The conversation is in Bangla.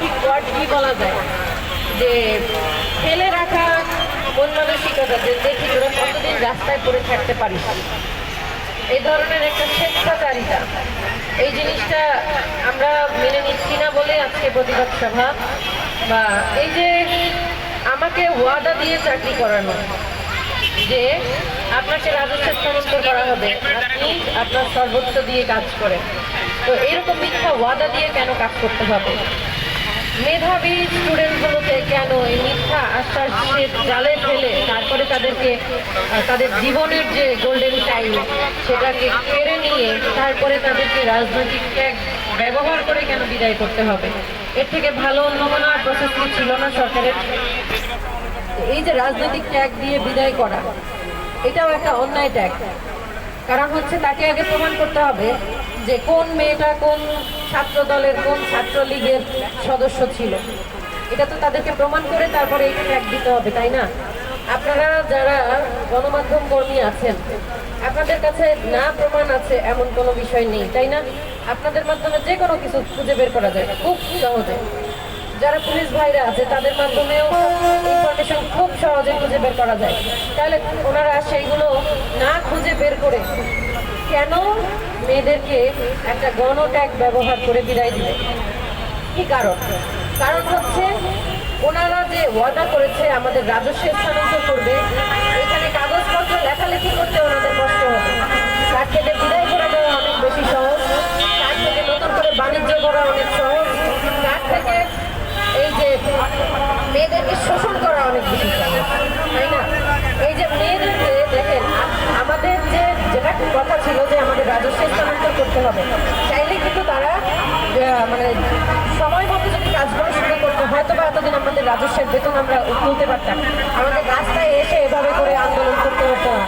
সঠিক ওয়ার্ড কি বলা যায়? যে ফেলে রাখা মন মানসিকতা যে দেখি তোরা কতদিন রাস্তায় পড়ে থাকতে পারিস। এই ধরনের একটা স্বেচ্ছাচারিতা। এই জিনিসটা আমরা মেনে নিচ্ছি না বলে আজকে প্রতিবাদ সভা বা এই যে আমাকে ওয়াদা দিয়ে চাকরি করানো, যে আপনাকে রাজস্ব স্থানান্তর করা হবে, আপনি আপনার সর্বোচ্চ দিয়ে কাজ করেন। তো এরকম মিথ্যা ওয়াদা দিয়ে কেন কাজ করতে হবে? মেধাবী স্টুডেন্টগুলোকে কেন এই মিথ্যা আশ্বাসের জালে ফেলে? তারপরে তাদেরকে তাদের জীবনের যে গোল্ডেন টাইম সেটাকে কেড়ে নিয়ে তারপরে তাদেরকে রাজনৈতিক ট্যাগ ব্যবহার করে কেন বিদায় করতে হবে? এর থেকে ভালো অন্য কোনো আর প্রসেস ছিল না সরকারের? এই যে রাজনৈতিক ট্যাগ দিয়ে বিদায় করা, এটাও একটা অন্যায় ট্যাগ কারণ হচ্ছে তাকে আগে প্রমাণ করতে হবে যে কোন মেয়েটা কোন ছাত্র দলের কোন ছাত্র লীগের সদস্য ছিল। এটা তো তাদেরকে প্রমাণ করে তারপরে এই ট্যাগ দিতে হবে, তাই না? আপনারা যারা গণমাধ্যম কর্মী আছেন, আপনাদের কাছে না প্রমাণ আছে এমন কোনো বিষয় নেই, তাই না? আপনাদের মাধ্যমে যে কোনো কিছু খুঁজে বের করা যায়, খুব সহজে। যারা পুলিশ ভাইরা আছে, তাদের মাধ্যমেও ইনফরমেশন খুব সহজে খুঁজে বের করা যায়। তাহলে ওনারা সেইগুলো না খুঁজে বের করে কেন মেয়েদেরকে একটা গণট্যাগ ব্যবহার করে বিদায় দিবে কি কারণ? কারণ হচ্ছে ওনারা যে ওয়াদা করেছে, আমাদের রাজস্ব স্থানান্তর করবে, এখানে কাগজপত্র লেখালেখি কথা ছিল যে আমাদের রাজস্ব স্থানান্তর করতে হবে চাইলে কিন্তু তারা মানে সময় মতো যদি কাজগুলো শুরু করতো হয়তো বা এতদিন আমাদের রাজস্বের বেতন আমরা তুলতে পারতাম আমাদের রাস্তায় এসে এভাবে করে আন্দোলন করতে হতো না।